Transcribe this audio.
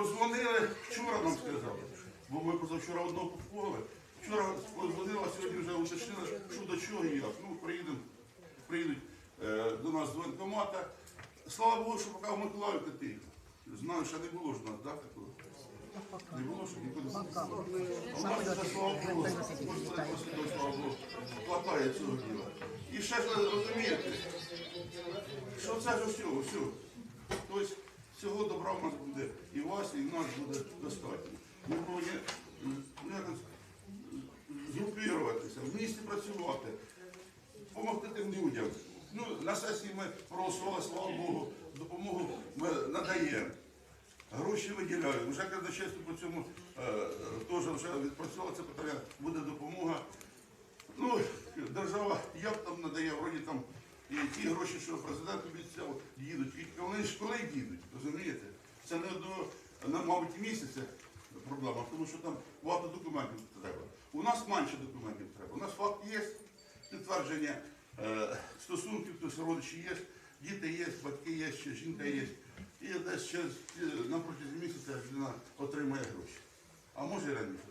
Позвонили, вчора нам сказали, бо ми позавчора одного купували. Вчора позвонила, сьогодні вже уточнили, що до чого і як. Ну, приїдемо, приїдуть е, до нас з воєнкомата. Слава Богу, що поки в Миколаївці тихо. Знаю, що не було ж нас, так, такого? Не було, що нікуди не було. А у нас вже, слава Богу, слава Богу, хватає цього діла. І ще ж розумієте, що це ж всього, всього. Тобто всього добра в нас буде і в нас буде достатньо. Ми повинні ну, згрупіруватися, в місті працювати, допомогти тим людям. Ну, на сесії ми проголосували, слава Богу, допомогу ми надаємо. Гроші виділяємо. Вже казначейство по цьому е, теж вже відпрацьовувало це питання, буде допомога. Ну, держава як там надає, вроді там і ті гроші, що президент обіцяв, їдуть. І вони ж коли їдуть, розумієте? Це не до, на, мабуть, місяця проблема, тому що там багато документів треба. У нас менше документів треба. У нас факт є, підтвердження е, стосунків, тобто родичі є, діти є, батьки є, ще жінка є. І десь через е, на протязі місяця людина отримає гроші. А може і раніше.